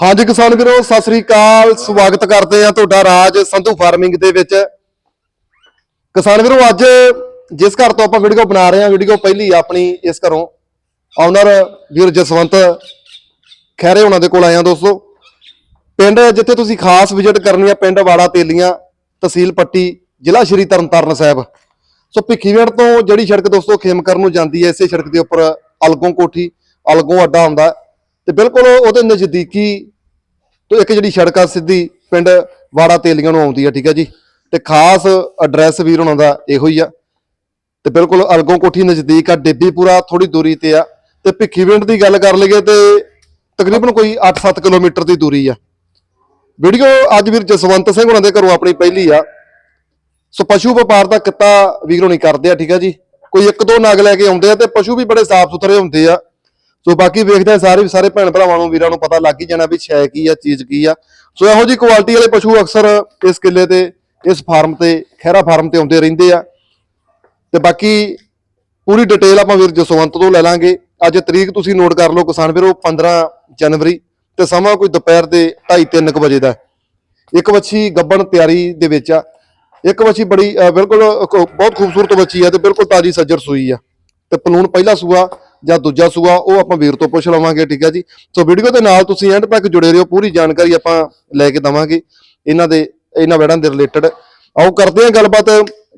ਹਾਂਜੀ ਕਿਸਾਨ ਵੀਰੋ, ਸਤਿ ਸ੍ਰੀ ਅਕਾਲ। ਸਵਾਗਤ ਕਰਦੇ ਆ ਤੁਹਾਡਾ ਰਾਜ ਸੰਧੂ ਫਾਰਮਿੰਗ ਦੇ ਵਿੱਚ। ਕਿਸਾਨ ਵੀਰੋ, ਅੱਜ ਜਿਸ ਘਰ ਤੋਂ ਆਪਾਂ ਵੀਡੀਓ ਬਣਾ ਰਹੇ ਆ ਵੀਡੀਓ ਪਹਿਲੀ ਆਪਣੀ ਇਸ ਘਰੋਂ ਆਨਰ ਵੀਰ ਜਸਵੰਤ ਖੈਰੇ ਉਹਨਾਂ ਦੇ ਕੋਲ ਆਏ ਆ ਦੋਸਤੋ। ਪਿੰਡ ਜਿੱਥੇ ਤੁਸੀਂ ਖਾਸ ਵਿਜ਼ਿਟ ਕਰਨੀ ਆ, ਪਿੰਡ ਵਾੜਾ ਤੇਲੀਆਂ, ਤਹਿਸੀਲ ਪੱਟੀ, ਜ਼ਿਲ੍ਹਾ ਸ਼੍ਰੀ ਤਰਨਤਾਰਨ ਸਾਹਿਬ। ਸੋ ਭਿੱਖੀਵਿੰਡ ਤੋਂ ਜਿਹੜੀ ਸੜਕ ਦੋਸਤੋ ਖੇਮਕਰ ਨੂੰ ਜਾਂਦੀ ਹੈ, ਇਸੇ ਸੜਕ ਦੇ ਉੱਪਰ ਅਲਗੋਂ ਕੋਠੀ, ਅਲਗੋਂ ਅੱਡਾ ਹੁੰਦਾ। ਹੈ ਤੇ ਬਿਲਕੁਲ ਉਹਦੇ ਨਜ਼ਦੀਕੀ ਤੋਂ ਇੱਕ ਜਿਹੜੀ ਸੜਕ ਆ ਸਿੱਧੀ ਪਿੰਡ ਵਾੜਾ ਤੇਲੀਆਂ ਨੂੰ ਆਉਂਦੀ ਆ, ਠੀਕ ਆ ਜੀ। ਤੇ ਖਾਸ ਐਡਰੈਸ ਵੀਰ ਉਹਨਾਂ ਦਾ ਇਹੋ ਹੀ ਆ। ਤੇ ਬਿਲਕੁਲ ਅਲਗੋਂ ਕੋਠੀ ਨਜ਼ਦੀਕ ਆ ਡੇਬੀਪੁਰਾ ਥੋੜੀ ਦੂਰੀ ਤੇ ਆ। ਤੇ ਭਿੱਖੀਵਿੰਡ ਦੀ ਗੱਲ ਕਰ ਲਈਏ ਤੇ ਤਕਰੀਬਨ ਕੋਈ 8-7 ਕਿਲੋਮੀਟਰ ਦੀ ਦੂਰੀ ਆ। ਵੀਡੀਓ ਅੱਜ ਵੀਰ ਜਸਵੰਤ ਸਿੰਘ ਉਹਨਾਂ ਦੇ ਘਰੋਂ ਆਪਣੀ ਪਹਿਲੀ ਆ। ਸੋ ਪਸ਼ੂ ਵਪਾਰ ਦਾ ਕਿੱਤਾ ਵੀਰੋ ਨਹੀਂ ਕਰਦੇ ਆ, ਠੀਕ ਆ ਜੀ। ਕੋਈ ਇੱਕ ਦੋ ਨਗ ਲੈ ਕੇ ਆਉਂਦੇ ਆ ਤੇ ਪਸ਼ੂ ਵੀ ਬੜੇ ਸਾਫ਼ ਸੁਥਰੇ ਹੁੰਦੇ ਆ। ਸੋ ਬਾਕੀ ਵੇਖਦੇ ਆ ਸਾਰੇ ਸਾਰੇ ਭੈਣ ਭਰਾਵਾਂ ਨੂੰ, ਵੀਰਾਂ ਨੂੰ ਪਤਾ ਲੱਗ ਹੀ ਜਾਣਾ ਵੀ ਛੈ ਕੀ ਆ, ਚੀਜ਼ ਕੀ ਆ। ਸੋ ਇਹੋ ਜੀ ਕੁਆਲਿਟੀ ਵਾਲੇ ਪਸ਼ੂ ਅਕਸਰ ਇਸ ਕਿੱਲੇ ਤੇ, ਇਸ ਫਾਰਮ ਤੇ ਖੈਰਾ ਫਾਰਮ ਤੇ ਆਉਂਦੇ ਰਹਿੰਦੇ ਆ। ਤੇ ਬਾਕੀ ਪੂਰੀ ਡਿਟੇਲ ਆਪਾਂ ਵੀਰ ਜਸਵੰਤ ਤੋਂ ਲੈ ਲਾਂਗੇ। ਅੱਜ ਤਰੀਕ ਤੁਸੀਂ ਨੋਟ ਕਰ ਲਓ ਕਿਸਾਨ ਵੀਰੋ 15 ਜਨਵਰੀ ਤੇ ਸਮਾਂ ਕੋਈ ਦੁਪਹਿਰ ਦੇ 2:30 ਵਜੇ ਦਾ। ਇੱਕ ਵੱਛੀ ਗੱਬਣ ਤਿਆਰੀ ਦੇ ਵਿੱਚ ਆ। ਇੱਕ ਵੱਛੀ ਬੜੀ ਬਿਲਕੁਲ ਬਹੁਤ ਖੂਬਸੂਰਤ ਵੱਛੀ ਆ ਤੇ ਬਿਲਕੁਲ ਤਾਜੀ ਸੱਜਰ ਸੂਈ ਆ। ਤੇ ਪਲੂਣ ਪਹਿਲਾ ਸੂਆ ਜਾਂ ਦੂਜਾ ਸੂਆ ਉਹ ਆਪਾਂ ਵੀਰ ਤੋਂ ਪੁੱਛ ਲਵਾਂਗੇ ਠੀਕ ਆ ਜੀ? ਸੋ ਵੀਡੀਓ ਦੇ ਨਾਲ ਤੁਸੀਂ ਐਂਡ ਤੱਕ ਜੁੜੇ ਰਹੋ ਪੂਰੀ ਜਾਣਕਾਰੀ ਆਪਾਂ ਲੈ ਕੇ ਦਵਾਂਗੇ। ਇਹਨਾਂ ਦੇ ਇਹਨਾਂ ਵੜਾਂ ਦੇ ਰਿਲੇਟਡ ਆਓ ਕਰਦੇ ਹਾਂ ਗੱਲਬਾਤ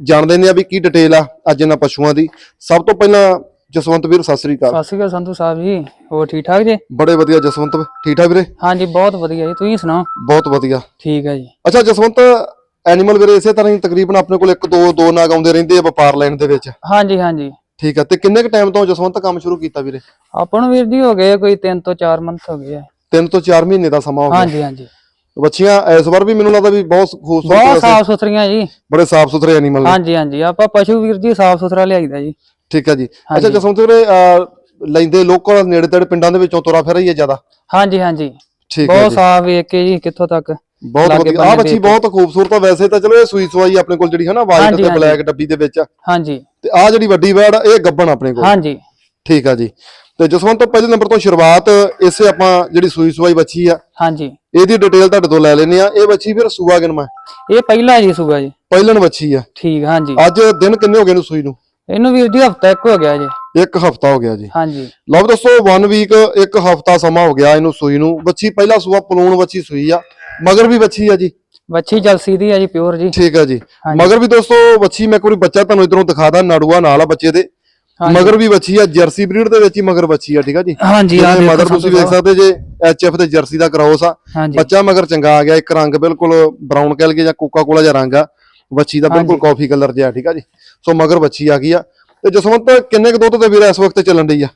ਜਾਣਦੇ ਨੇ ਆ ਵੀ ਕੀ ਡਿਟੇਲ ਆ ਅੱਜ ਇਹਨਾਂ ਪਸ਼ੂਆਂ ਦੀ। ਸਭ ਤੋਂ ਪਹਿਲਾਂ ਜਸਵੰਤ ਵੀਰ ਸਤਿ ਸ੍ਰੀ ਅਕਾਲ। ਸਤਿ ਸ਼੍ਰੀ ਅਕਾਲ ਸੰਧੂ ਸਾਹਿਬ ਜੀ ਹੋਰ ਠੀਕ ਠਾਕ ਜੀ? ਬੜੇ ਵਧੀਆ ਜਸਵੰਤ ਠੀਕ ਠਾਕ ਵੀਰੇ? ਹਾਂਜੀ ਬਹੁਤ ਵਧੀਆ ਜੀ ਤੁਸੀਂ ਸੁਣਾਓ? ਬਹੁਤ ਵਧੀਆ। ਠੀਕ ਹੈ ਜੀ। ਅੱਛਾ ਜਸਵੰਤ ਐਨੀਮਲ ਵੀਰੇ ਇਸੇ ਤਰ੍ਹਾਂ ਹੀ ਤਕਰੀਬਨ ਆਪਣੇ ਕੋਲ ਇੱਕ ਦੋ ਦੋ ਨਾਗ ਆਉਂਦੇ ਰਹਿੰਦੇ ਆ ਵਪਾਰ ਲੈਣ ਦੇ ਵਿੱਚ। ਹਾਂਜੀ ਹਾਂਜੀ। ਠੀਕ ਆ ਤੇ ਕਿੰਨੇ ਕ ਟਾਈਮ ਤੋਂ ਜਸਵੰਤ ਕੰਮ ਸ਼ੁਰੂ ਕੀਤਾ ਵੀਰੇ? ਆਪਾਂ ਨੂੰ ਵੀਰ ਜੀ ਹੋ ਗਏ ਕੋਈ 3 ਤੋਂ 4 ਮੰਥ ਹੋ ਗਏ ਆ। ਤੋਂ 4 ਮਹੀਨੇ ਦਾ ਸਮਾਂ ਹੋ ਗਿਆ। ਹਾਂਜੀ ਹਾਂਜੀ। ਬੱਚੀਆਂ ਇਸ ਵਾਰ ਵੀ ਮੈਨੂੰ ਲੱਗਦਾ ਵੀ ਬਹੁਤ ਖੂਬਸੂਰਤ ਬਹੁਤ ਸਾਫ਼ ਸੁਥਰੀਆਂ ਜੀ। ਬੜੇ ਸਾਫ਼ ਸੁਥਰੇ ਐਨੀਮਲ ਨੇ। ਹਾਂਜੀ ਹਾਂਜੀ। ਆਪਾਂ ਪਸ਼ੂ ਵੀਰ ਜੀ ਸਾਫ਼ ਸੁਥਰਾ ਲਿਆਈਦਾ ਜੀ। ਠੀਕ ਆ ਜੀ। ਅੱਛਾ। ਜਸਵੰਤ ਵੀਰੇ ਲੈਂਦੇ ਲੋਕਲ ਨੇੜੇ ਤੇੜੇ ਪਿੰਡਾਂ ਦੇ ਵਿੱਚੋਂ ਤੁਰਾ ਫਿਰ ਰਹੀ ਹੈ ਜ਼ਿਆਦਾ? ਹਾਂਜੀ ਹਾਂਜੀ। ਠੀਕ ਹੈ ਬਹੁਤ ਸਾਫ਼ ਵੇਖ ਕੇ ਜੀ ਕਿੱਥੋਂ ਤੱਕ। ਬਹੁਤ ਲਾਗੇ ਵਧੀਆ। ਆ ਬੰਨੇ ਬੱਚੀ ਬਹੁਤ ਖੂਬਸੂਰਤ ਆ। ਵੈਸੇ ਤਾਂ ਚਲੋ ਇਹ ਸੂਈ ਸਵਾਈ ਆਪਣੇ ਕੋਲ ਜਿਹੜੀ ਹੈ ਨਾ ਵਾਈਟ ਹਾਂਜੀ, ਤੇ ਹਾਂਜੀ। ਬਲੈਕ ਡੱਬੀ ਦੇ ਵਿੱਚ। ਆ ਹਾਂਜੀ। ਤੇ ਆ ਜਿਹੜੀ ਵੱਡੀ ਵੈੜ ਇਹ ਗੱਬਣ ਆਪਣੇ ਕੋਲ। ਹਾਂਜੀ। ਠੀਕ ਆ ਜੀ। ਤੇ ਜਸਵੰਤ ਤੋਂ ਪਹਿਲੇ ਨੰਬਰ ਤੋਂ ਸ਼ੁਰੂਆਤ ਇਸੇ ਆਪਾਂ ਜਿਹੜੀ ਸੂਈ ਸਵਾਈ ਬੱਚੀ ਆ ਹਾਂਜੀ। ਇਹਦੀ ਡਿਟੇਲ ਤੁਹਾਡੇ ਤੋਂ ਲੈ ਲੈਨੇ ਆ। ਇਹ ਬੱਚੀ ਫਿਰ ਸੂਆ ਗਿਣਮਾ ਇਹ ਪਹਿਲਾ ਜੀ ਸੂਗਾ ਜੀ। ਪਹਿਲਣ ਬੱਚੀ ਆ। ਠੀਕ ਹਾਂਜੀ। ਅੱਜ ਦਿਨ ਕਿੰਨੇ ਹੋ ਗਏ ਨੂੰ ਸੂਈ ਨੂੰ? ਇਹਨੂੰ ਵੀਰ ਜੀ ਹਫਤਾ ਇੱਕ ਹੋ ਗਿਆ ਜੀ। ਇੱਕ ਹਫਤਾ ਹੋ ਗਿਆ ਜੀ। ਹਾਂਜੀ। ਲਓ ਦੋਸਤੋ 1 ਵੀਕ ਇੱਕ ਹਫਤਾ ਸਮਾਂ ਹੋ ਗਿਆ ਇਹਨੂੰ ਸੂਈ ਨੂੰ। ਬੱਚੀ ਪਹਿਲਾ ਸੂਆ ਪਲੂਣ ਬੱਚੀ ਸੂਈ ਆ ਮਗਰ ਵੀ ਬੱਚੀ ਆ ਜੀ। ਵੱਛੀ ਜਲਸੀ ਦੀ ਆ ਜੀ ਪਿਓਰ ਜੀ। ਠੀਕ ਆ ਜੀ। ਮਗਰ ਵੀ ਦੋਸਤੋ ਬੱਚੀ ਮੈਂ ਵਾਰੀ ਬੱਚਾ ਤੁਹਾਨੂੰ ਇਧਰੋਂ ਦਿਖਾਦਾ ਨੜੂਆ ਨਾਲ ਆ ਬੱਚੇ ਦੇ। ਮਗਰ ਵੀ ਬੱਚੀ ਆ ਜਰਸੀ ਬਰੀਡ ਦੇ ਵਿੱਚ ਹੀ ਮਗਰ ਬੱਚੀ ਆ ਠੀਕ ਆ ਜੀ। ਹਾਂਜੀ ਆ ਮਦਰ ਤੁਸੀਂ ਵੇਖ ਸਕਦੇ ਜੇ ਐਚਐਫ ਤੇ ਜਰਸੀ ਦਾ ਕ੍ਰੋਸ ਆ। ਬੱਚਾ ਮਗਰ ਚੰਗਾ ਆ ਗਿਆ ਇੱਕ ਰੰਗ ਬਿਲਕੁਲ ਬਰਾਊਨ ਕਹਿ ਲਈਏ ਜਾਂ ਕੋਕਾ ਕੋਲਾ ਜਿਹਾ ਰੰਗ ਆ। ਬੱਚੀ ਦਾ ਬਿਲਕੁਲ ਕਾਫੀ ਕਲਰ ਜਿਹਾ ਠੀਕ ਆ ਜੀ। ਸੋ ਮਗਰ ਬੱਚੀ ਆ ਗਈ ਆ। ਤੇ ਜਸਵੰਤ ਕਿੰਨੇ ਕੁ ਦੁੱਧ ਤੇ ਵੀਰ ਇਸ ਵਕਤ ਚੱਲਣ ਡਈ ਆ?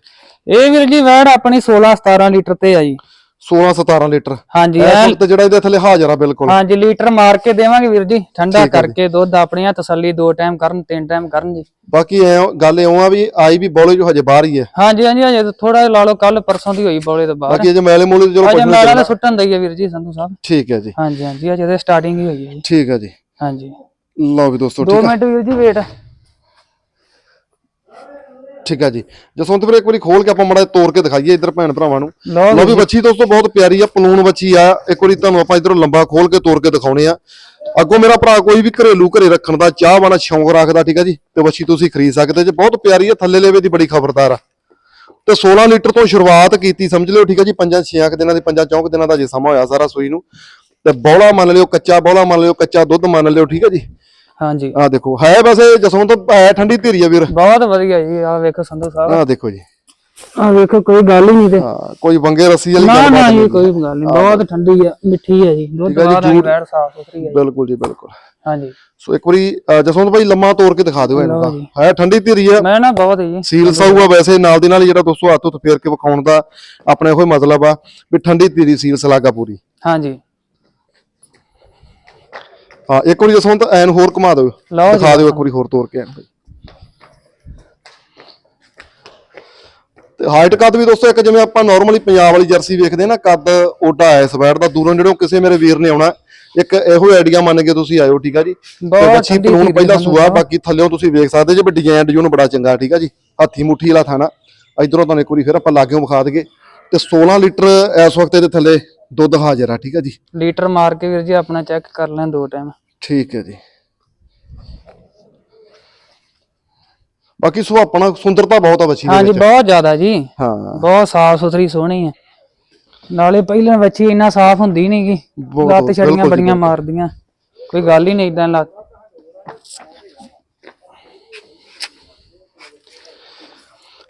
ਇਹ ਵੀਰ ਜੀ ਵੈੜ ਆਪਣੀ 16 17 ਲੀਟਰ ਤੇ ਆ ਜੀ। 16 17 ਲੀਟਰ। ਹਾਂਜੀ ਇਸ ਵਕਤ ਜਿਹੜਾ ਇਹਦੇ ਥੱਲੇ ਹਾਜ਼ਰ ਆ ਬਿਲਕੁਲ। ਹਾਂਜੀ ਲੀਟਰ ਮਾਰ ਕੇ ਦੇਵਾਂਗੇ ਵੀਰ ਜੀ ਠੰਡਾ ਹੈ। ਕਰਕੇ ਦੁੱਧ ਆਪਣੀਆਂ ਤਸੱਲੀ ਦੋ ਟਾਈਮ ਕਰਨ ਤਿੰਨ ਟਾਈਮ ਕਰਨ ਜੀ। ਬਾਕੀ ਐ ਗੱਲ ਇਉਂ ਆ ਵੀ ਆਈ ਵੀ ਬੋਲੇ ਜੋ ਹਜੇ ਬਾਹਰ ਹੀ ਹੈ। ਹਾਂਜੀ ਹਾਂਜੀ ਹਜੇ ਥੋੜਾ ਲਾ ਲਓ ਕੱਲ ਪਰਸੋਂ ਦੀ ਹੋਈ ਬੋਲੇ ਤੋਂ ਬਾਅਦ ਬਾਕੀ ਜੇ ਮੈਲੇ ਮੂਲੇ ਚਲੋ ਅਜੇ ਕੁਝ ਮੈਲਾ ਤਾਂ ਸੁੱਟਣ ਦਈ ਹੈ ਵੀਰ ਜੀ ਸੰਧੂ ਸਾਹਿਬ। ਠੀਕ ਹੈ ਜੀ। ਹਾਂਜੀ ਹਾਂਜੀ ਅਜੇ ਤੇ ਸਟਾਰਟਿੰਗ ਹੀ ਹੋਈ ਹੈ ਠੀਕ ਹੈ ਜੀ। ਹਾਂਜੀ। ਲਓ ਵੀ ਦੋਸਤੋ 2 ਠੀਕ ਆ। ਮਿੰਟ ਵੀਰ ਜੀ ਵੇਟ ਠੀਕ ਹੈ ਜੀ। ਜਸਵੰਤ ਵੀਰੇ ਇੱਕ ਵਾਰੀ ਖੋਲ ਕੇ ਆਪਾਂ ਮੜਾ ਤੋੜ ਕੇ ਦਿਖਾਈਏ ਇੱਧਰ ਭੈਣ ਭਰਾਵਾਂ ਨੂੰ। ਲਓ ਵੀ ਬੱਚੀ ਦੋਸਤੋ ਬਹੁਤ ਪਿਆਰੀ ਆ ਪਲੂਣ ਬੱਚੀ ਆ। ਇੱਕ ਵਾਰੀ ਤੁਹਾਨੂੰ ਆਪਾਂ ਇਧਰੋਂ ਲੰਬਾ ਖੋਲ ਕੇ ਤੋੜ ਕੇ ਦਿਖਾਉਣੇ ਆ। ਅੱਗੋਂ ਮੇਰਾ ਭਰਾ ਕੋਈ ਵੀ ਘਰੇਲੂ ਘਰੇ ਰੱਖਣ ਦਾ ਚਾਹ ਵਾਲਾ ਸ਼ੌਂਕ ਰੱਖਦਾ ਠੀਕ ਆ ਜੀ ਤੇ ਬੱਚੀ ਤੁਸੀਂ ਖਰੀਦ ਸਕਦੇ ਜੇ। ਬਹੁਤ ਪਿਆਰੀ ਆ ਥੱਲੇ ਲੇਵੇ ਦੀ ਬੜੀ ਖਬਰਦਾਰ ਆ। ਤੇ 16 ਲੀਟਰ ਤੋਂ ਸ਼ੁਰੂਆਤ ਕੀਤੀ ਸਮਝ ਲਿਓ ਠੀਕ ਆ ਜੀ ਪੰਜਾਂ ਛੇਆਂ ਕੁ ਦਿਨਾਂ ਦੀ ਪੰਜਾਂ ਚੌਂਕ ਦਿਨਾਂ ਦਾ ਜੇ ਸਮਾਂ ਹੋਇਆ ਸਾਰਾ ਸੂਈ ਨੂੰ। ਤੇ ਬੌਲਾ ਮੰਨ ਲਿਓ ਕੱਚਾ ਬੌਲਾ ਮੰਨ ਲਿਓ ਕੱਚਾ ਦੁੱਧ ਮੰਨ ਲਿਓ ਠੀਕ ਆ ਜੀ। ਹਾਂਜੀ। ਆਹ ਦੇਖੋ ਹੈ ਵੈਸੇ ਜਸਵੰਤ ਹੈ ਠੰਡੀ ਧੀਰੀ ਆ ਵੀਰ। ਬਹੁਤ ਵਧੀਆ ਜੀ ਆ ਵੇਖੋ ਸੰਧੂ ਸਾਹਿਬ। ਆਹ ਦੇਖੋ ਜੀ। ਆ ਵੇਖੋ ਕੋਈ ਗੱਲ ਹੀ ਨਹੀਂ ਤੇ। ਹਾਂ ਕੋਈ ਵੰਗੇ ਰੱਸੀ ਵਾਲੀ ਨਾ ਨਾ ਨਹੀਂ। ਇਹ ਕੋਈ ਗੱਲ ਨਹੀਂ ਬਹੁਤ ਠੰਡੀ ਆ ਮਿੱਠੀ ਹੈ ਜੀ। ਦੁੱਧ ਠੀਕ ਜੀ, ਜੂਠ- ਵੈੜ ਸਾਫ਼ ਸੁਥਰੀ ਹੈ ਜੀ। ਬਿਲਕੁਲ ਜੀ ਬਿਲਕੁਲ। ਹਾਂਜੀ। ਸੋ ਇੱਕ ਵਾਰੀ ਅਹ, ਜਸਵੰਤ ਭਾਈ ਲੰਮਾ ਤੋੜ ਕੇ ਦਿਖਾ ਦਿਓ ਇਹਨੂੰ ਲਓ ਜੀ। ਹੈ ਠੰਡੀ ਧੀਰੀ ਆ। ਮੈਂ ਨਾ ਬਹੁਤ ਜੀ। ਸੀਲ ਸਾਊਗਾ ਵੈਸੇ ਨਾਲ ਦੀ ਨਾਲ ਹੀ ਜਿਹੜਾ ਦੋਸਤੋ ਹੱਥ ਉੱਤ ਫੇਰ ਕੇ ਵਿਖਾਉਣ ਦਾ ਆਪਣੇ ਇਹੋ ਹੀ ਮਤਲਬ ਆ ਵੀ ਠੰਡੀ ਧੀਰੀ ਸੀਲ ਸਲਾਗਾ ਪੂਰੀ। ਹਾਂਜੀ। ਹਾਂ ਇੱਕ ਵਾਰੀ ਜਸਵੰਤ ਐਨ ਹੋਰ ਘੁਮਾ ਦਿਓ। ਲਓ ਜੀ। ਦਿਖਾ ਦਿਓ ਇੱਕ ਵਾਰੀ ਹੋਰ ਤੋੜ ਕੇ ਐਨ ਭਾਈ ਤੇ ਹਾਈਟ ਕੱਦ ਵੀ ਦੋਸਤੋ ਇੱਕ ਜਿਵੇਂ ਆਪਾਂ ਨਾਰਮਲੀ ਪੰਜਾਬ ਵਾਲੀ ਜਰਸੀ ਵੇਖਦੇ ਆ ਨਾ ਕੱਦ ਓਡਾ ਹੈ ਇਸ ਵੈਟ ਦਾ ਦੂਰੋਂ ਜਿਹੜੋਂ ਕਿਸੇ ਮੇਰੇ ਵੀਰ ਨੇ ਆਉਣਾ ਇੱਕ ਇਹੋ ਆਈਡੀਆ ਮੰਨ ਕੇ ਤੁਸੀਂ ਆਇਓ ਠੀਕ ਆ ਜੀ? ਬਹੁਤ ਬੱਚੀ ਠੰਡੀ ਪਹਿਲਾ ਸਾਨੂੰ ਸੂਆ ਤਾਂ। ਬਾਕੀ ਥੱਲਿਓਂ ਤੁਸੀਂ ਵੇਖ ਸਕਦੇ ਜੇ ਵੀ ਡਿਜ਼ਾਈਨ ਡਿਜ਼ਾਈਨ ਬੜਾ ਚੰਗਾ ਠੀਕ ਆ ਜੀ? ਹੱਥੀ ਮੁੱਠੀ ਵਾਲਾ ਥਾਣਾ। ਇਧਰੋਂ ਤੁਹਾਨੂੰ ਇੱਕ ਵਾਰੀ ਫਿਰ ਆਪਾਂ ਲਾਗਿਓਂ ਵਿਖਾ ਦਈਏ। ਤੇ 16 ਲੀਟਰ ਇਸ ਵਕਤ ਇਹਦੇ ਥੱਲੇ ਦੁੱਧ ਹਾਜ਼ਰ ਆ ਠੀਕ ਆ ਜੀ? ਲੀਟਰ ਮਾਰ ਕੇ ਵੀਰ ਜੀ ਆਪਣਾ ਚੈੱਕ ਕਰ ਲੈਣ ਦੋ ਟਾਈਮ ਠੀਕ ਹੈ ਜੀ। ਬਾਕੀ ਸੁਭਾਪਣਾ ਸੁੰਦਰਤਾ ਬਹੁਤ ਆ ਬੱਚੀ ਦੇ ਹਾਂਜੀ ਵਿੱਚ। ਬਹੁਤ ਜ਼ਿਆਦਾ ਜੀ। ਹਾਂ। ਬਹੁਤ ਸਾਫ਼ ਸੁਥਰੀ ਸੋਹਣੀ ਹੈ। ਨਾਲੇ ਪਹਿਲਾਂ ਬੱਚੀ ਇੰਨਾ ਸਾਫ਼ ਹੁੰਦੀ ਨੀ ਗੀ। ਬਹੁਤ- ਲੱਤ ਛੜੀਆਂ ਬਿਲਕੁਲ ਜੀ, ਬੜੀਆਂ ਮਾਰਦੀਆਂ। ਕੋਈ ਗੱਲ ਹੀ ਨਹੀਂ ਇਦਾਂ ਲੱਤ।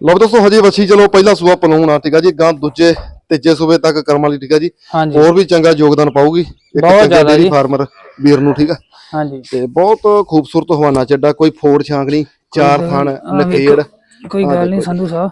ਲਓ ਦੋਸਤੋ ਹਜੇ ਬੱਚੀ ਚਲੋ ਪਹਿਲਾ ਸੂਆ ਪਲਾਉਣ ਆ ਠੀਕ ਆ ਜੀ ਗਾਂ ਦੂਜੇ ਤੀਜੇ ਸੂਬੇ ਤੱਕ ਕਰਮ ਵਾਲੀ ਠੀਕ ਆ ਜੀ। ਹਾਂਜੀ। ਹੋਰ ਵੀ ਚੰਗਾ ਯੋਗਦਾਨ ਪਾਊਗੀ ਇੱਕ ਬਹੁਤ ਚੰਗੇ ਜ਼ਿਆਦਾ ਜੀ। ਫਾਰਮਰ ਵੀਰ ਨੂੰ ਠੀਕ ਆ। ਹਾਂਜੀ। ਤੇ ਬਹੁਤ ਖੂਬਸੂਰਤ ਹਵਾਨਾ ਚੱਡਾ ਕੋਈ ਫੋੜ ਛਾਂਗਣੀ ਚਾਰ ਥਣ ਨਕੇੜ। ਕੋਈ ਗੱਲ ਨਹੀਂ ਸੰਧੂ ਸਾਹਿਬ।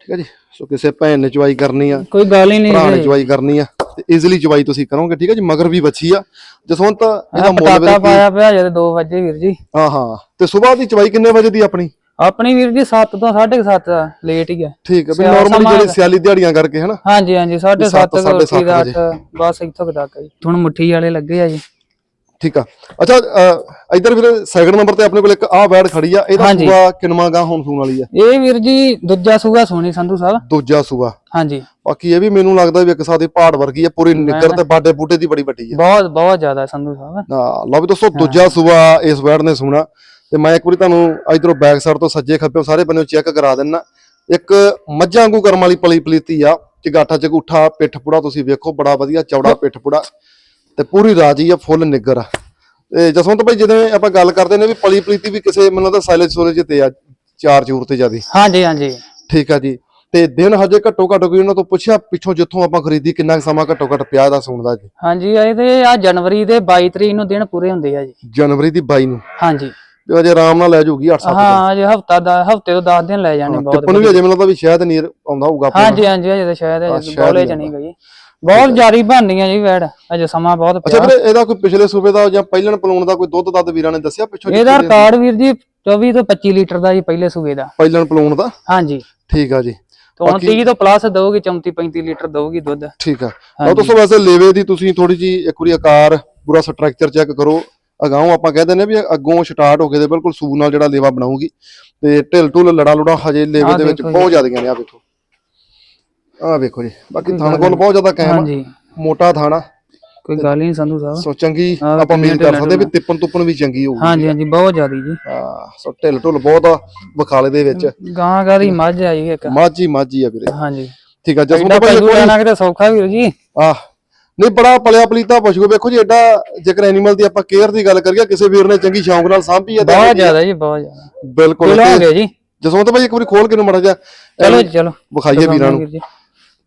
ਠੀਕ ਆ ਜੀ ਸੋ ਕਿਸੇ ਭੈਣ ਨੇ ਚਵਾਈ ਕਰਨੀ ਆ ਕੋਈ ਗੱਲ ਹੀ ਨਹੀਂ ਭਰਾ ਨੇ ਚਵਾਈ ਕਰਨੀ ਆ ਤੇ ਈਜ਼ੀਲੀ ਚਵਾਈ ਤੁਸੀਂ ਕਰੋਗੇ ਠੀਕ ਆ ਜੀ ਮਗਰ ਵੀ ਬੱਚੀ ਆ। ਜਸਵੰਤ ਇਹਦਾ ਮੁੱਲ ਪਟਾਕਾ ਵੇਲੇ ਪਾਇਆ ਪਿਆ ਜਦ 2 ਵਜੇ ਵੀਰ ਜੀ। ਹਾਂ ਹਾਂ। ਤੇ ਸਵੇਰ ਦੀ ਚਵਾਈ ਕਿੰਨੇ ਵਜੇ ਦੀ ਆਪਣੀ? ਆਪਣੀ ਵੀਰ ਜੀ 7 ਤੋਂ 7:30 ਲੇਟ ਹੀ ਹੈ ਠੀਕ ਹੈ ਵੀ ਨਾਰਮਲੀ ਜਿਹੜੇ ਸਿਆਲੀ ਦਿਹਾੜੀਆਂ ਕਰਕੇ ਹਨਾ? ਹਾਂਜੀ ਹਾਂਜੀ 7:30 ਸੱਤ, ਤੋਂ ਸਾਢੇ ਸੱਤ ਉੱਠੀ ਦਾ ਬਸ ਇੱਥੋਂ ਤੱਕ ਜੀ। ਹੁਣ ਮੁੱਠੀ ਵਾਲੇ ਲੱਗੇ ਆ ਜੀ। ਠੀਕ ਆ। ਅੱਛਾ ਇੱਧਰ ਵੀਰੇ ਸੈਕਿੰਡ ਨੰਬਰ ਤੇ ਆਪਣੇ ਕੋਲ ਇੱਕ ਆਹ ਬੈਡ ਖੜੀ ਆ ਇਹਦਾ। ਸੂਆ ਕਿੰਨਵਾਂ ਗਾ ਹੁਣ ਸੂਣ ਵਾਲੀ ਆ? ਇਹ ਵੀਰ ਜੀ ਦੂਜਾ ਸੂਗਾ ਸੋਨੀ ਸੰਧੂ ਸਾਹਿਬ। ਦੂਜਾ ਸੂਆ। ਹਾਂਜੀ। ਬਾਕੀ ਇਹ ਵੀ ਮੈਨੂੰ ਲੱਗਦਾ ਵੀ ਇੱਕ ਸਾਦੀ ਪਹਾੜ ਵਰਗੀ ਆ ਪੂਰੀ ਨਿੱਗਰ ਤੇ ਬਾਡੇ ਬੂਟੇ ਦੀ ਬੜੀ ਵੱਡੀ ਆ। ਬਹੁਤ ਬਹੁਤ ਜ਼ਿਆਦਾ ਸੰਧੂ ਸਾਹਿਬ। ਹਾਂ ਲਓ ਵੀ ਦੋਸਤੋ ਦੂਜਾ ਸੂਆ ਇਸ ਬੈਡ ਨੇ ਸੁਣਾ। ਤੇ ਮੈਂ ਇੱਕ ਵਾਰੀ ਤੁਹਾਨੂੰ ਇਧਰੋਂ ਬੈਕ ਸਾਈਡ ਤੋਂ ਸੱਜੇ ਖੱਬੇ ਸਾਰੇ ਬੰਨਿਓ ਚੈੱਕ ਕਰਾ ਦਿੰਨਾ। ਇੱਕ ਮੱਝਾਂ ਵਾਂਗੂ ਕਰਮ ਵਾਲੀ ਪਲੀ ਪਲੀਤੀ ਆ ਚਗਾਠਾ ਚਗੂਠਾ ਪਿੱਠ ਪੁੜਾ ਤੁਸੀਂ ਵੇਖੋ ਬੜਾ ਵਧੀਆ ਚੌੜਾ ਪਿੱਠ ਪੁੜਾ। ਤੇ ਪੂਰੀ ਰਾਜੀ ਆ ਫੁੱਲ ਨਿੱਗਰ ਆ। ਤੇ ਜਸਵੰਤ ਭਾਈ ਜਦੋਂ ਆਪਾਂ ਗੱਲ ਕਰਦੇ ਨੇ ਵੀ ਪਲੀ ਪਲੀਤੀ ਵੀ ਕਿਸੇ ਮੈਨੂੰ ਲੱਗਦਾ ਸਾਇਲੈਂਸ ਸੋਲੇਜ ਤੇ ਆ ਚਾਰ ਚੂਰ ਤੇ ਜਿਆਦੀ। ਹਾਂਜੀ ਹਾਂਜੀ। ਠੀਕ ਆ ਜੀ। ਤੇ ਦਿਨ ਹਜੇ ਘੱਟੋ ਘੱਟ ਕੋਈ ਉਹਨਾਂ ਤੋਂ ਪੁੱਛਿਆ ਪਿੱਛੋਂ ਜਿੱਥੋਂ ਆਪਾਂ ਖਰੀਦੀ ਕਿੰਨਾ ਸਮਾਂ ਘੱਟੋ ਘੱਟ ਪਿਆ ਦਾ ਸੁਣਦਾ ਜੀ? ਹਾਂਜੀ ਇਹ ਤੇ ਆ ਜਨਵਰੀ ਦੇ 22 ਤਰੀਕ ਨੂੰ ਦਿਨ ਪੂਰੇ ਹੁੰਦੇ ਆ ਜੀ। ਜਨਵਰੀ ਦੀ 22 ਨੂੰ। ਹਾਂਜੀ। ਤੇ ਅਜੇ ਆਰਾਮ ਨਾਲ ਲੈ ਜਾਊਗੀ 8-7 ਹਾਂ ਅਜੇ ਹਫਤਾ ਦਾ ਹਫ਼ਤੇ ਤੋਂ 10 ਦਿਨ ਲੈ ਜਾਣੇ ਬਹੁਤ ਟਿੱਪਣ ਵੀ ਅਜੇ ਮੈਨੂੰ ਵੀ ਸ਼ਾਇਦ ਨੀਰ ਆਉਂਦਾ ਹੋਊਗਾ ਹਾਂਜੀ ਹਾਂਜੀ ਅਜੇ ਤਾਂ ਸ਼ਾਇਦ ਅਜੇ ਸ਼ਾਇਦ ਬੋਲੇ ਨਹੀਂ ਗਈ। ਬਹੁਤ ਜਾਰੀ ਬਣਦੀਆਂ ਜੀ ਵੈੜ ਅਜੇ ਸਮਾਂ ਬਹੁਤ ਅੱਛਾ ਪਿਆ। ਵੀਰੇ ਇਹਦਾ ਕੋਈ ਪਿਛਲੇ ਸੂਬੇ ਦਾ ਜਾਂ ਪਹਿਲਣ ਪਲਾਉਣ ਦਾ ਕੋਈ ਦੁੱਧ ਦੱਦ ਵੀਰਾਂ ਨੇ ਦੱਸਿਆ ਪਿੱਛੋਂ ਇਹਦਾ ਰਿਕਾਰਡ ਵੀਰ ਜੀ 24 ਤੋਂ 25 ਲੀਟਰ ਦਾ ਜੀ ਪਹਿਲੇ ਸੂਏ ਦਾ। ਪਹਿਲਣ ਪਲਾਉਣ ਦਾ? ਹਾਂਜੀ। ਠੀਕ ਆ ਜੀ। ਤੇ ਹੁਣ 30 ਤੋਂ ਪਲੱਸ ਦਊਗੀ 34 35 ਲੀਟਰ ਦਊਗੀ ਦੁੱਧ। ਠੀਕ ਆ। ਲਓ ਦੋਸਤੋ ਵੈਸੇ ਲੇਵੇ ਦੀ ਤੁਸੀਂ ਥੋੜੀ ਜੀ ਇੱਕ ਵਾਰੀ ਆਕਾਰ ਪੂਰਾ ਸਟਰਕਚਰ ਚੈੱਕ ਕਰੋ। ਅਗਾਉਂ ਆਪਾਂ ਕਹਿੰਦੇ ਨੇ ਵੀ ਅੱਗੋਂ ਸਟਾਰਟ ਹੋ ਕੇ ਤੇ ਬਿਲਕੁਲ ਸੂ ਨਾਲ ਜਿਹੜਾ ਲੇਵਾ ਬਣਾਊਗੀ ਤੇ ਢਿਲ ਢੁਲ ਲੜਾ ਲੁੜਾ ਹਜੇ ਲੇਵੇ ਦੇ ਵਿੱਚ ਬਹੁਤ ਜ਼ਿਆਦੀਆਂ ਨੇ ਆ ਵੇਖੋ। ਆ ਵੇਖੋ ਜੀ ਬਾਕੀ ਥਣ ਕੋਲ ਬਹੁਤ ਜ਼ਿਆਦਾ ਕਾਇਮ ਆ। ਹਾਂਜੀ। ਮੋਟਾ ਥਾਣਾ ਕੋਈ ਗੱਲ ਹੀ ਨਹੀਂ ਸੰਧੂ ਸਾਹਿਬ। ਸੋ ਚੰਗੀ ਆਪਾਂ ਕਿੰਨੇ ਕਰ ਸਕਦੇ ਵੀ ਤਿੱਪਣ ਤੁੱਪਣ ਵੀ ਚੰਗੀ ਹੋਊਗੀ। ਹਾਂਜੀ ਹਾਂਜੀ ਬਹੁਤ ਜ਼ਿਆਦੀ ਜੀ। ਹਾਂ ਸੋ ਢਿੱਲ ਢੁੱਲ ਬਹੁਤ ਆ ਬਖਾਲੇ ਦੇ ਵਿੱਚ। ਗਾਂ ਗਾਂ ਦੀ ਮੱਝ ਆਈ ਇੱਕ। ਮਾਝੀ ਮਾਝੀ ਆ ਵੀਰੇ। ਹਾਂਜੀ। ਠੀਕ ਆ ਐਡਾ ਜਸਮਨ ਭਾਈ ਪਸ਼ੂ ਲੈਣਾ ਕਿਤੇ ਸੌਖਾ ਵੀਰ ਜੀ। ਆਹ ਨਹੀਂ ਬੜਾ ਪਲਿਆ ਪਲੀਤਾ ਪਸ਼ੂ ਵੇਖੋ ਜੀ ਐਡਾ ਜੇਕਰ ਐਨੀਮਲ ਦੀ ਆਪਾਂ ਕੇਅਰ ਦੀ ਗੱਲ ਕਰੀਏ ਕਿਸੇ ਵੀਰ ਨੇ ਚੰਗੀ ਸ਼ੌਂਕ ਨਾਲ ਸਾਂਭੀ ਤਾਂ ਬਹੁਤ ਜ਼ਿਆਦਾ ਜੀ ਬਹੁਤ ਜ਼ਿਆਦਾ। ਬਿਲਕੁਲ ਹੋ ਗਏ ਜੀ। ਜਸਵੰਤ ਭਾਈ ਇੱਕ ਵਾਰੀ ਖੋਲ ਕੇ ਨੂੰ ਮੜਾ ਜਾ ਚਲੋ ਚਲੋ। ਵਿਖਾਈਏ ਵੀਰਾਂ ਨੂੰ।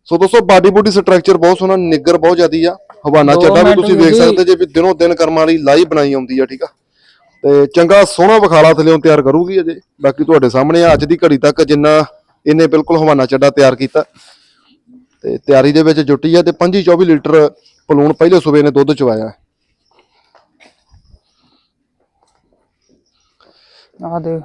ਸੋ ਦੋਸਤੋ ਬਾਡੀ ਬੂਡੀ ਸਟਰਕਚਰ ਬਹੁਤ ਸੋਹਣਾ ਨਿੱਗਰ ਬਹੁਤ ਜ਼ਿਆਦੀ ਆ ਹਵਾਨਾ ਚੱਡਾ ਵੀ ਤੁਸੀਂ ਵੇਖ। ਸਕਦੇ ਜੇ ਵੀ ਦਿਨੋਂ ਦਿਨ ਕਰਮਾਂ ਵਾਲੀ ਲਾਈ ਬਣਾਈ ਆਉਂਦੀ ਆ ਠੀਕ ਆ? ਤੇ ਚੰਗਾ ਸੋਹਣਾ ਵਿਖਾਲਾ ਥੱਲੇੋਂ ਤਿਆਰ ਕਰੂਗੀ ਅਜੇ। ਬਾਕੀ ਤੁਹਾਡੇ ਸਾਹਮਣੇ ਆ ਅੱਜ ਦੀ ਘੜੀ ਤੱਕ ਜਿੰਨਾ ਇਹਨੇ ਬਿਲਕੁਲ ਹਵਾਨਾ ਚੱਡਾ ਤਿਆਰ ਕੀਤਾ। ਤੇ ਤਿਆਰੀ ਦੇ ਵਿੱਚ ਜੁਟੀ ਆ ਤੇ 25 24 ਲੀਟਰ ਪਲੂਣ ਪਹਿਲੇ ਸੂਬੇ ਨੇ ਦੁੱਧ ਚਵਾਇਆ ਆਹ ਦੇਖ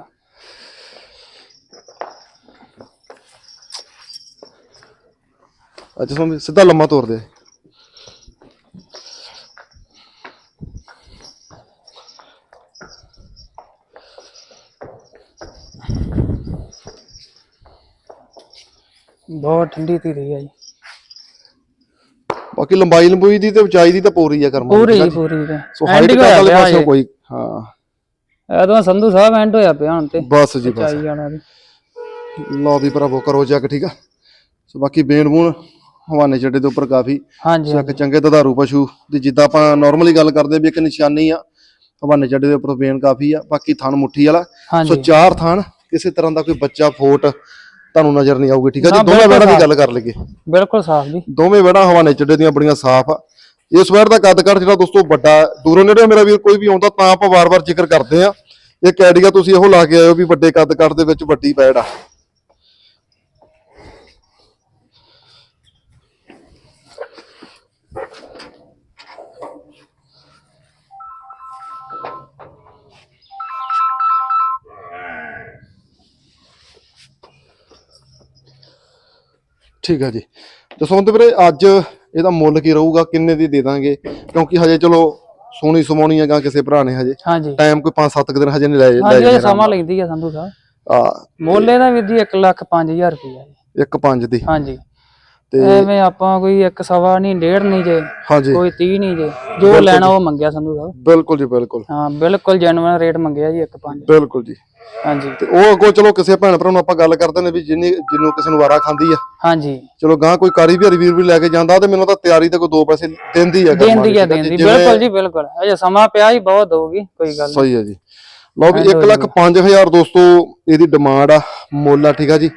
ਅੱਜ ਸੋਂ ਸਿੱਧਾ ਲੰਮਾ ਤੋਰ ਦੇ। ਬਹੁਤ ਠੰਡੀ ਧੀ ਰਹੀ ਆ ਜੀ। ਬਾਕੀ ਲੰਬਾਈ ਲੰਬੂਈ ਦੀ ਤੇ ਉਚਾਈ ਦੀ ਤਾਂ ਪੂਰੀ ਆ ਕਰਮਾਂ ਦੀ, ਪੂਰੀ। ਪੂਰੀ ਤੇ। ਸੋ ਹਾਈਟ ਹੋਇਆ ਵਾਲੇ ਜੀ ਕੋਈ ਹਾਂ। ਐਦੋਂ ਸੰਧੂ ਸਾਹਿਬ ਐਂਡ ਹੋਇਆ ਪਿਆ ਹੁਣ ਤੇ। ਬਸ ਜੀ ਬਸ। ਲਓ ਵੀ ਭਰਾਵੋ ਕਰੋ ਚੱਕ ਠੀਕ ਆ? ਸੋ ਬਾਕੀ ਬੇਨ ਬੂਨ ਹਵਾਨੇ ਚੱਡੇ ਦੇ ਉੱਪਰ ਕਾਫੀ। ਹਾਂਜੀ ਚੱਕ ਚੰਗੇ ਦੁਧਾਰੂ ਪਸ਼ੂ ਦੀ ਜਿੱਦਾਂ ਆਪਾਂ ਨਾਰਮਲੀ ਗੱਲ ਕਰਦੇ ਵੀ ਇੱਕ ਨਿਸ਼ਾਨੀ ਆ ਹਵਾਨੇ ਚੱਡੇ ਦੇ ਉੱਪਰ ਬੇਨ ਕਾਫੀ ਆ ਬਾਕੀ ਥਣ ਮੁੱਠੀ ਵਾਲਾ। ਸੋ ਚਾਰ ਥਣ ਕਿਸੇ ਤਰ੍ਹਾਂ ਦਾ ਕੋਈ ਬੱਚਾ ਫੋਟ ਤੁਹਾਨੂੰ ਨਜ਼ਰ ਨਹੀਂ ਆਊਗੀ ਠੀਕ ਆ ਨਾ, ਜੀ ਦੋਵੇਂ ਬਿਲਕੁਲ ਵੇੜਾਂ ਦੀ ਗੱਲ ਕਰ ਲਈਏ। ਬਿਲਕੁਲ ਸਾਫ਼ ਜੀ। ਦੋਵੇਂ ਵੇੜਾਂ ਹਵਾਨੇ ਚੱਡੇ ਦੀਆਂ ਬੜੀਆਂ ਸਾਫ਼ ਆ। ਇਸ ਵੇੜ ਦਾ ਕੱਦ ਕੱਟ ਜਿਹੜਾ ਦੋਸਤੋ ਵੱਡਾ ਦੂਰੋਂ ਨੇੜੇ ਮੇਰਾ ਵੀਰ ਕੋਈ ਵੀ ਆਉਂਦਾ ਤਾਂ ਆਪਾਂ ਵਾਰ-ਵਾਰ ਜ਼ਿਕਰ ਕਰਦੇ ਆ। ਇਹ ਕੈਡੀਆ ਤੁਸੀਂ ਇਹੋ ਲਾ ਕੇ ਆਇਓ ਵੀ ਵੱਡੇ ਕੱਦ ਕੱਟ ਦੇ ਵਿੱਚ ਵੱਡੀ ਵੈੜ ਆ। ਠੀਕ ਆ ਜੀ। ਜਸਵੰਤ ਵੀਰੇ ਅੱਜ ਇਹਦਾ ਮੁੱਲ ਕੀ ਰਹੂਗਾ? ਕਿੰਨੇ ਦੀ ਦੇ ਦਾਂਗੇ? ਕਿਉਂਕਿ ਹਜੇ ਚਲੋ ਸੋਹਣੀ ਸਮਾਉਣੀ ਹੈਗਾ ਕਿਸੇ ਭਰਾ ਨੇ ਹਜੇ। ਹਾਂਜੀ। ਟਾਈਮ ਕੋਈ 5-7 ਦਿਨ ਹਜੇ ਨਹੀਂ ਲੈ ਲੈ ਹਾਂਜੀ ਸਮਾਂ ਲੈਂਦੀ ਆ ਸੰਧੂ ਸਾਹਿਬ। ਆ। ਮੋਲੇ ਦਾ ਵੀਰ ਜੀ 1 ਲੱਖ 5000 ਰੁਪਇਆ ਜੀ। ਇੱਕ ਪੰਜ ਦੀ। ਹਾਂਜੀ। ਐਵੇਂ ਆਪਾਂ ਕੋਈ ਇੱਕ ਸਵਾ ਨਹੀਂ ਡੇਢ ਨਹੀਂ ਜੇ ਹਾਂਜੀ। ਕੋਈ 30 ਨਹੀਂ ਜੇ। ਜੋ ਲੈਣਾ ਉਹ ਮੰਗਿਆ ਸੰਧੂ ਸਾਹਿਬ। ਬਿਲਕੁਲ ਜੀ ਬਿਲਕੁਲ। ਹਾਂ ਬਿਲਕੁਲ ਜੈਨੂਇਨ ਰੇਟ ਮੰਗਿਆ ਜੀ ਇੱਕ ਪੰਜ। ਬਿਲਕੁਲ ਜੀ। ਹਾਂਜੀ। ਤੇ ਉਹ ਅੱਗੋਂ ਚਲੋ ਕਿਸੇ ਭੈਣ ਭਰਾ ਨੂੰ ਆਪਾਂ ਗੱਲ ਕਰਦੇ ਨੇ ਵੀ ਜਿੰਨੀ ਜਿਹਨੂੰ ਕਿਸੇ ਨੂੰ ਵਾਰਾ ਖਾਂਦੀ ਆ। ਹਾਂਜੀ। ਚਲੋ ਗਾਂ ਕੋਈ ਕਾਰੀ ਵੀ ਵੀਰ ਵੀ ਲੈ ਕੇ ਜਾਂਦਾ ਤੇ ਮੈਨੂੰ ਤਾਂ ਤਿਆਰੀ ਤੇ ਕੋਈ ਦੋ ਪੈਸੇ ਦਿੰਦੀ ਆ ਦੇਂਦੀ ਆ ਦੇਂਦੀ। ਬਿਲਕੁਲ ਜੀ ਬਿਲਕੁਲ। ਅਜੇ ਸਮਾਂ ਪਿਆ ਹੀ ਬਹੁਤ ਹੋਊਗੀ ਕੋਈ ਗੱਲ ਸਹੀ ਹੈ ਜੀ। ਲਓ ਵੀ 1 ਲੱਖ 5000 ਦੋਸਤੋ ਇਹਦੀ ਡਿਮਾਂਡ ਆ ਮੁੱਲ ਆ ਠੀਕ ਆ ਜੀ।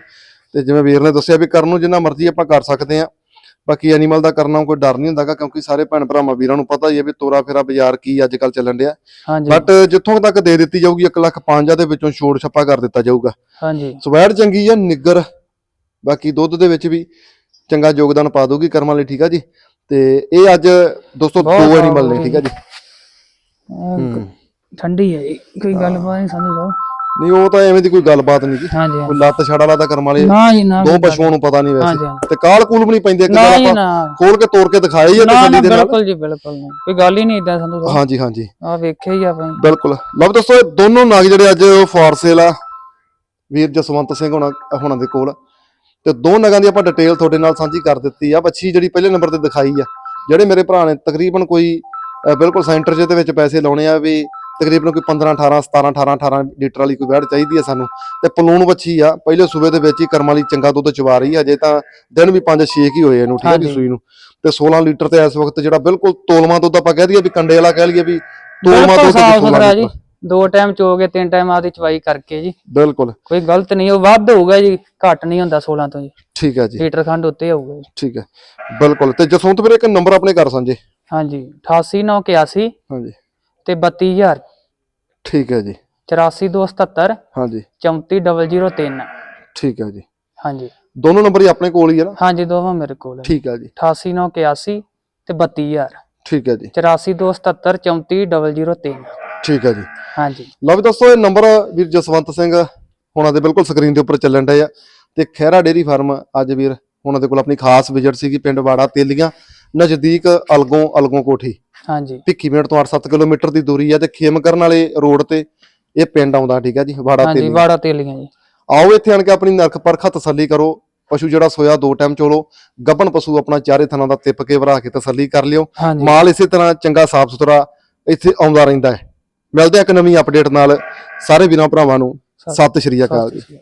ਤੇ ਜਿਵੇਂ ਵੀਰ ਨੇ ਦੱਸਿਆ ਵੀ ਕਰਨ ਨੂੰ ਜਿੰਨਾ ਮਰਜ਼ੀ ਆਪਾਂ ਕਰ ਸਕਦੇ ਆ ਬਾਕੀ ਐਨੀਮਲ ਦਾ ਕਰਨਾ ਕੋਈ ਡਰ ਨਹੀਂ ਹੁੰਦਾਗਾ ਕਿਉਂਕਿ ਸਾਰੇ ਭੈਣ ਭਰਾਵਾਂ ਵੀਰਾਂ ਨੂੰ ਪਤਾ ਹੀ ਹੈ ਵੀ ਤੋਰਾ ਫੇਰਾ ਬਾਜ਼ਾਰ ਕੀ ਅੱਜ ਕੱਲ ਚੱਲਣ ਡਿਆ। ਬਟ ਜਿੱਥੋਂ ਤੱਕ ਦੇ ਦਿੱਤੀ ਜਾਊਗੀ 1 ਲੱਖ 5 ਦੇ ਵਿੱਚੋਂ ਛੋੜ ਛੱਪਾ ਕਰ ਦਿੱਤਾ ਜਾਊਗਾ। ਹਾਂਜੀ। ਸਵੈੜ ਚੰਗੀ ਆ ਨਿੱਗਰ ਬਾਕੀ ਦੁੱਧ ਦੇ ਵਿੱਚ ਵੀ ਚੰਗਾ ਯੋਗਦਾਨ ਪਾ ਦੂਗੀ ਕਰਮਾਂ ਲਈ ਠੀਕ ਆ ਜੀ? ਤੇ ਇਹ ਅੱਜ ਦੋਸਤੋ ਦੋ ਐਨੀਮਲ ਨੇ ਠੀਕ ਆ ਜੀ? ਠੰਡੀ ਹੈ ਜੀ ਕੋਈ ਗੱਲ ਬਾਤ ਨਹੀਂ ਸਾਹਿਬ ਨਹੀਂ ਉਹ ਤਾਂ ਐਵੇਂ ਦੀ ਕੋਈ ਗੱਲਬਾਤ ਨਹੀਂ ਜੀ। ਹਾਂਜੀ ਕੋਈ ਲੱਤ ਛੜਾ ਤਾਂ ਕਰਮ ਵਾਲੇ। ਨਾ ਜੀ ਨਾ ਦੋ ਪਸ਼ੂਆਂ ਨੂੰ ਪਤਾ ਨਹੀਂ ਵੈਸੇ। ਤੇ ਕਾਲ ਕੂਲ ਵੀ ਨਹੀਂ ਪੈਂਦੇ ਇੱਕ ਗੱਲ ਆਪਾਂ ਖੋਲ ਕੇ ਤੋੜ ਕੇ ਦਿਖਾਏ ਹੀ ਨਾ ਤਸੱਲੀ ਦੇ ਨਾਲ। ਬਿਲਕੁਲ ਜੀ ਬਿਲਕੁਲ ਨਹੀਂ। ਕੋਈ ਗੱਲ ਹੀ ਨਹੀਂ ਇਦਾਂ ਸਾਹਿਬ ਹਾਂਜੀ ਹਾਂਜੀ। ਆ ਵੇਖਿਆ ਹੀ ਆਪਾਂ ਬਿਲਕੁਲ। ਲਓ ਦੋਸਤੋ ਇਹ ਦੋਨੋਂ ਨਾਗ ਜਿਹੜੇ ਅੱਜ ਫਾਰ ਸੇਲ ਆ। ਵੀਰ ਜਸਵੰਤ ਸਿੰਘ ਹੋਣਾ ਹੋਣਾ ਦੇ ਕੋਲ। ਤੇ ਦੋ ਨਗਾਂ ਦੀ ਆਪਾਂ ਡਿਟੇਲ ਤੁਹਾਡੇ ਨਾਲ ਸਾਂਝੀ ਕਰ ਦਿੱਤੀ ਆ। ਬੱਚੀ ਜਿਹੜੀ ਪਹਿਲੇ ਨੰਬਰ ਤੇ ਦਿਖਾਈ ਆ। ਜਿਹੜੇ ਮੇਰੇ ਭਰਾ ਨੇ ਤਕਰੀਬਨ ਕੋਈ ਬਿਲਕੁਲ ਸੈਂਟਰ ਜਿਹੇ ਦੇ ਵਿੱਚ ਪੈਸੇ ਲਾਉਣੇ ਆ ਵੀ ਤਕਰੀਬਨ ਕੋਈ 15 18 17 18 18 ਲੀਟਰ ਵਾਲੀ ਕੋਈ ਵੈੜ ਚਾਹੀਦੀ ਆ ਸਾਨੂੰ। ਤੇ ਪਲੂਣ ਬੱਚੀ ਆ ਪਹਿਲੇ ਸੂਬੇ ਦੇ ਵਿੱਚ ਹੀ ਕਰਮਾਂ ਲਈ ਚੰਗਾ ਦੁੱਧ ਚਵਾ ਰਹੀ ਆ ਅਜੇ ਤਾਂ ਦਿਨ ਵੀ 5 6 ਹੀ ਹੋਏ ਇਹਨੂੰ ਠੀਕ ਹੈ ਜੀ। ਸੂਈ ਨੂੰ। ਤੇ 16 ਲੀਟਰ ਤੇ ਇਸ ਵਕਤ ਜਿਹੜਾ ਬਿਲਕੁਲ ਤੋਲਮਾ ਦੁੱਧ ਆਪਾਂ ਕਹਿ ਦਈਏ ਵੀ ਕੰਡੇ ਵਾਲਾ ਕਹਿ ਲਈਏ ਵੀ ਬਿਲਕੁਲ ਦੁੱਧ ਲੱਗ ਜੀ। ਦੋ ਟਾਈਮ ਚੋਗੇ ਤਿੰਨ ਟਾਈਮ ਆਦੀ ਚਵਾਈ ਕਰਕੇ ਜੀ। ਬਿਲਕੁਲ। ਕੋਈ ਗਲਤ ਨਹੀਂ ਉਹ ਵੱਧ ਹੋਊਗਾ ਜੀ ਘੱਟ ਨਹੀਂ ਹੁੰਦਾ 16 ਤੋਂ ਜੀ। ਠੀਕ ਹੈ ਜੀ। ਲੀਟਰ ਖੰਡ ਉੱਤੇ ਹੋਊਗਾ ਜੀ। ਠੀਕ ਹੈ ਬਿਲਕੁਲ। ਤੇ ਜਸਵੰਤ ਵੀਰੇ ਇੱਕ ਨੰਬਰ ਆਪਣੇ ਕਰ ਸਾਂਝੇ। ਹਾਂਜੀ 88981 ਹਾਂਜੀ। ਤੇ 32000 ਠੀਕ ਹੈ ਜੀ। 84277 ਹਾਂਜੀ। 34003 ਠੀਕ ਹੈ ਜੀ। ਹਾਂਜੀ। ਦੋਨੋਂ ਨੰਬਰ ਹੀ ਆਪਣੇ ਕੋਲ ਹੀ ਹੈ ਨਾ? ਹਾਂਜੀ ਦੋਵਾਂ ਮੇਰੇ ਕੋਲ ਹੈ। ਠੀਕ ਹੈ ਜੀ। 88981 ਤੇ 32000 ਠੀਕ ਹੈ ਜੀ। 84277 34003 ਠੀਕ ਹੈ ਜੀ। ਹਾਂਜੀ। ਲਓ ਵੀ ਦੋਸਤੋ ਇਹ ਨੰਬਰ ਵੀਰ ਜਸਵੰਤ ਸਿੰਘ ਹੁਣਾਂ ਦੇ ਬਿਲਕੁਲ ਸਕਰੀਨ ਦੇ ਉੱਪਰ ਚੱਲਣ ਡਏ ਆ। ਤੇ ਖਹਿਰਾ ਡੇਰੀ ਫਾਰਮ ਅੱਜ ਵੀਰ ਹੁਣਾਂ ਦੇ ਕੋਲ ਆਪਣੀ ਖਾਸ ਵਿਜ਼ਿਟ ਸੀਗੀ ਪਿੰਡ ਵਾੜਾ ਤੇਲੀਆਂ ਨਜ਼ਦੀਕ ਅਲਗੋਂ ਅਲਗੋਂ ਕੋਠੀ। ਹਾਂਜੀ। ਭਿੱਖੀ ਮਿੰਟ ਤੋਂ 8-7 ਕਿਲੋਮੀਟਰ ਦੀ ਦੂਰੀ ਹੈ ਤੇ ਖੇਮਕਰਨ ਵਾਲੇ ਰੋਡ ਤੇ ਇਹ ਪਿੰਡ ਆਉਂਦਾ ਠੀਕ ਹੈ ਜੀ ਵਾੜਾ ਹਾਂਜੀ ਵਾੜਾ ਤੇਲੀਆਂ ਜੀ। ਆਓ ਇੱਥੇ ਆਣ ਕੇ ਆਪਣੀ ਨਰਖ ਪਰਖਾ ਤਸੱਲੀ ਕਰੋ ਪਸ਼ੂ ਜਿਹੜਾ ਸੋਇਆ ਦੋ ਟਾਈਮ ਚੋਲੋ ਗੱਭਣ ਪਸ਼ੂ ਆਪਣਾ ਚਾਰੇ ਥਣਾਂ ਦਾ ਤਿੱਪ ਕੇ ਭਰਾ ਕੇ ਤਸੱਲੀ ਕਰ ਲਿਓ। ਹਾਂਜੀ। ਮਾਲ ਇਸੇ ਤਰ੍ਹਾਂ ਚੰਗਾ ਸਾਫ਼ ਸੁਥਰਾ ਇੱਥੇ ਆਉਂਦਾ ਰਹਿੰਦਾ ਹੈ। ਮਿਲਦੇ ਆ ਇੱਕ ਨਵੀਂ ਅਪਡੇਟ ਨਾਲ। ਸਾਰੇ ਵੀਰਾਂ ਭਰਾਵਾਂ ਨੂੰ ਸਤਿ ਸ਼੍ਰੀ ਅਕਾਲ ਜੀ।